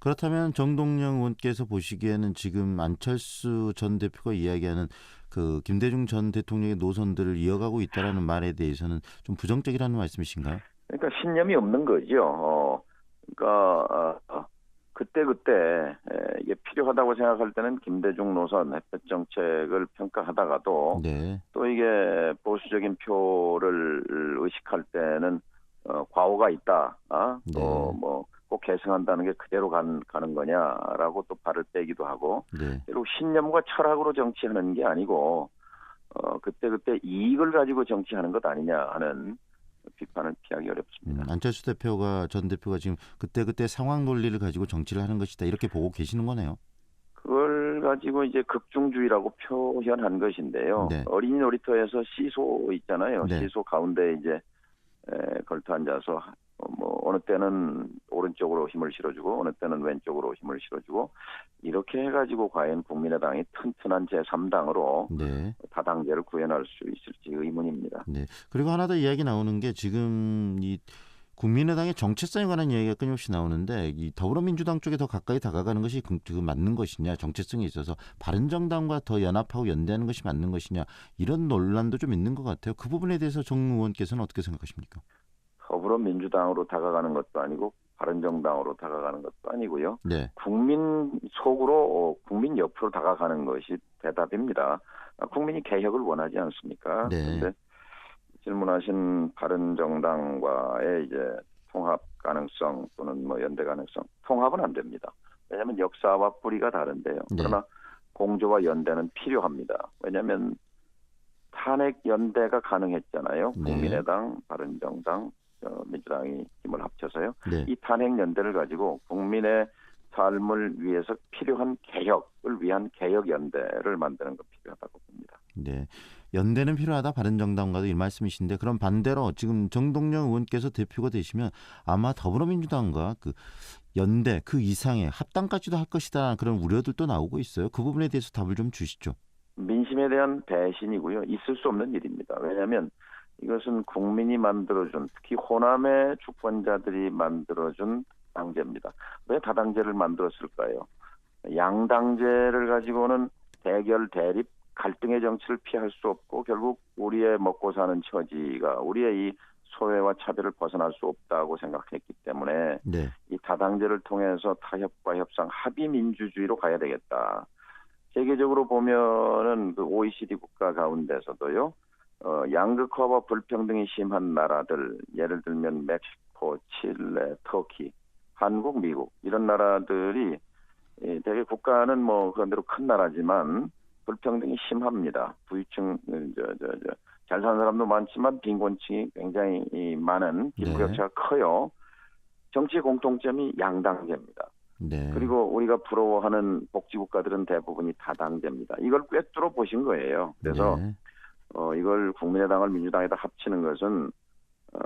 그렇다면 정동영 의원께서 보시기에는 지금 안철수 전 대표가 이야기하는 그 김대중 전 대통령의 노선들을 이어가고 있다라는 말에 대해서는 좀 부정적이라는 말씀이신가요? 그러니까 신념이 없는 거죠. 어, 그러니까 어, 그때 그때 이게 필요하다고 생각할 때는 김대중 노선 햇볕 정책을 평가하다가도 네. 또 이게 보수적인 표를 의식할 때는 어, 과오가 있다. 어? 네. 또뭐 꼭 계승한다는 게 그대로 간, 가는 거냐라고 또 발을 빼기도 하고 네. 결국 신념과 철학으로 정치하는 게 아니고 어, 그때 그때 이익을 가지고 정치하는 것 아니냐 하는 비판을 피하기 어렵습니다. 음, 안철수 대표가 전 대표가 지금 그때 그때 상황 논리를 가지고 정치를 하는 것이다 이렇게 보고 계시는 거네요. 그걸 가지고 이제 극중주의라고 표현한 것인데요. 네. 어린이 놀이터에서 시소 있잖아요. 네. 시소 가운데 이제 에, 걸터 앉아서 어, 뭐 어느 때는 오른쪽으로 힘을 실어주고 어느 때는 왼쪽으로 힘을 실어주고 이렇게 해가지고 과연 국민의당이 튼튼한 제3당으로 네. 다당제를 구현할 수 있을지 의문입니다. 네. 그리고 하나 더 이야기 나오는 게 지금 이 국민의당의 정체성에 관한 이야기가 끊임없이 나오는데 이 더불어민주당 쪽에 더 가까이 다가가는 것이 그, 그 맞는 것이냐 정체성에 있어서 바른정당과 더 연합하고 연대하는 것이 맞는 것이냐 이런 논란도 좀 있는 것 같아요. 그 부분에 대해서 정 의원께서는 어떻게 생각하십니까? 더불어민주당으로 다가가는 것도 아니고 바른정당으로 다가가는 것도 아니고요. 네. 국민 속으로 어, 국민 옆으로 다가가는 것이 대답입니다. 아, 국민이 개혁을 원하지 않습니까? 네. 그런데 질문하신 바른정당과의 이제 통합 가능성 또는 뭐 연대 가능성 통합은 안 됩니다. 왜냐하면 역사와 뿌리가 다른데요. 네. 그러나 공조와 연대는 필요합니다. 왜냐하면 탄핵 연대가 가능했잖아요. 네. 국민의당, 바른정당, 어, 민주당이 힘을 합쳐서요. 네. 이 탄핵 연대를 가지고 국민의 삶을 위해서 필요한 개혁을 위한 개혁 연대를 만드는 것 필요하다고 봅니다. 네. 연대는 필요하다 바른정당과도 이 말씀이신데 그럼 반대로 지금 정동영 의원께서 대표가 되시면 아마 더불어민주당과 그 연대 그 이상의 합당까지도 할 것이다 그런 우려들도 나오고 있어요. 그 부분에 대해서 답을 좀 주시죠. 민심에 대한 배신이고요. 있을 수 없는 일입니다. 왜냐하면 이것은 국민이 만들어준 특히 호남의 주권자들이 만들어준 당제입니다. 왜 다당제를 만들었을까요? 양당제를 가지고는 대결 대립 갈등의 정치를 피할 수 없고 결국 우리의 먹고 사는 처지가 우리의 이 소외와 차별을 벗어날 수 없다고 생각했기 때문에 네. 이 다당제를 통해서 타협과 협상 합의 민주주의로 가야 되겠다. 세계적으로 보면은 그 OECD 국가 가운데서도요. 어, 양극화와 불평등이 심한 나라들 예를 들면 멕시코, 칠레, 터키, 한국, 미국 이런 나라들이 예, 대개 국가는 뭐 그런 대로 큰 나라지만 불평등이 심합니다. 부유층 저저저 잘 사는 사람도 많지만 빈곤층이 굉장히 이 많은 빈부격차가 커요. 정치 공통점이 양당제입니다. 네. 그리고 우리가 부러워하는 복지국가들은 대부분이 다당제입니다. 이걸 꿰뚫어 보신 거예요. 그래서 네. 어, 이걸 국민의당을 민주당에다 합치는 것은 어,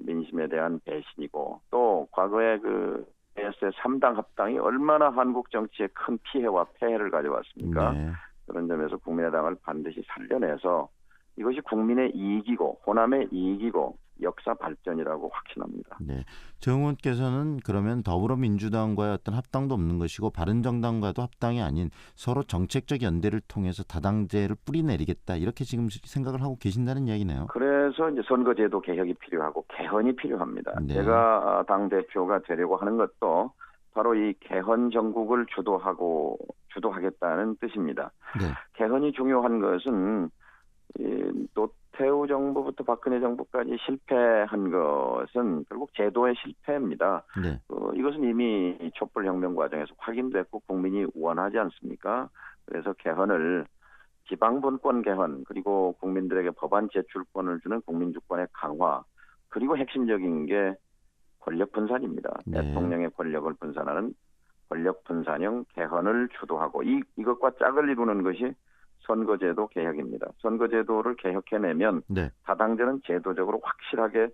민심에 대한 배신이고 또 과거에 그 AS의 3당 합당이 얼마나 한국 정치에 큰 피해와 폐해를 가져왔습니까? 네. 그런 점에서 국민의당을 반드시 살려내서 이것이 국민의 이익이고 호남의 이익이고 역사 발전이라고 확신합니다. 네. 정 의원께서는 그러면 더불어민주당과의 어떤 합당도 없는 것이고 바른정당과도 합당이 아닌 서로 정책적 연대를 통해서 다당제를 뿌리내리겠다 이렇게 지금 생각을 하고 계신다는 이야기네요. 그래서 이제 선거제도 개혁이 필요하고 개헌이 필요합니다. 네. 제가 당 대표가 되려고 하는 것도 바로 이 개헌 정국을 주도하고 주도하겠다는 뜻입니다. 네. 개헌이 중요한 것은 이 노태우 정부부터 박근혜 정부까지 실패한 것은 결국 제도의 실패입니다. 네. 어, 이것은 이미 촛불혁명 과정에서 확인됐고 국민이 원하지 않습니까? 그래서 개헌을 지방분권 개헌 그리고 국민들에게 법안 제출권을 주는 국민주권의 강화 그리고 핵심적인 게 권력 분산입니다. 네. 대통령의 권력을 분산하는 권력 분산형 개헌을 주도하고 이 이것과 짝을 이루는 것이 선거제도 개혁입니다. 선거제도를 개혁해내면 네. 다당제는 제도적으로 확실하게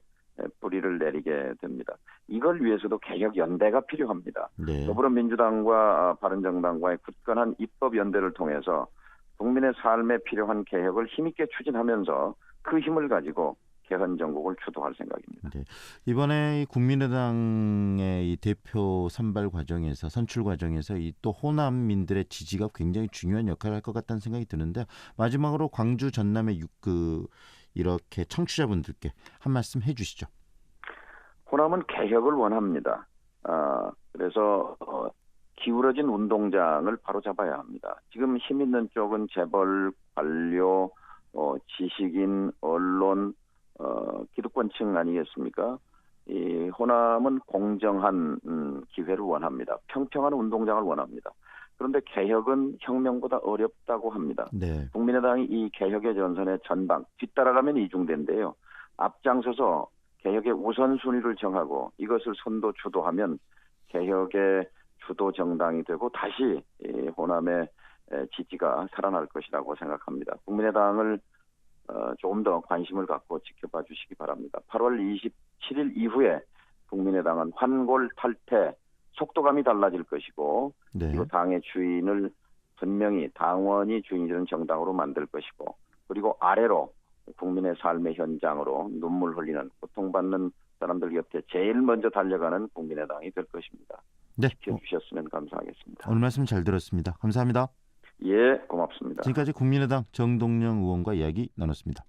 뿌리를 내리게 됩니다. 이걸 위해서도 개혁 연대가 필요합니다. 네. 더불어민주당과 바른정당과의 굳건한 입법 연대를 통해서 국민의 삶에 필요한 개혁을 힘있게 추진하면서 그 힘을 가지고 개헌 정국을 주도할 생각입니다. 네. 이번에 이 국민의당의 이 대표 선발 과정에서 선출 과정에서 이 또 호남민들의 지지가 굉장히 중요한 역할을 할 것 같다는 생각이 드는데 마지막으로 광주 전남의 육, 그 이렇게 청취자분들께 한 말씀 해주시죠. 호남은 개혁을 원합니다. 아, 그래서 어, 기울어진 운동장을 바로 잡아야 합니다. 지금 힘 있는 쪽은 재벌, 관료, 어, 지식인, 언론, 어, 기득권층 아니겠습니까? 이 호남은 공정한 음, 기회를 원합니다. 평평한 운동장을 원합니다. 그런데 개혁은 혁명보다 어렵다고 합니다. 네. 국민의당이 이 개혁의 전선의 전방 뒤따라가면 이중대인데요. 앞장서서 개혁의 우선순위를 정하고 이것을 선도 주도하면 개혁의 주도 정당이 되고 다시 이 호남의 에, 지지가 살아날 것이라고 생각합니다. 국민의당을 어, 조금 더 관심을 갖고 지켜봐 주시기 바랍니다. 8월 27일 이후에 국민의당은 환골 탈퇴 속도감이 달라질 것이고 네. 그리고 당의 주인을 분명히 당원이 주인이 되는 정당으로 만들 것이고 그리고 아래로 국민의 삶의 현장으로 눈물 흘리는 고통받는 사람들 곁에 제일 먼저 달려가는 국민의당이 될 것입니다. 네. 어, 지켜주셨으면 감사하겠습니다. 오늘 말씀 잘 들었습니다. 감사합니다. 예, 고맙습니다. 지금까지 국민의당 정동영 의원과 이야기 나눴습니다.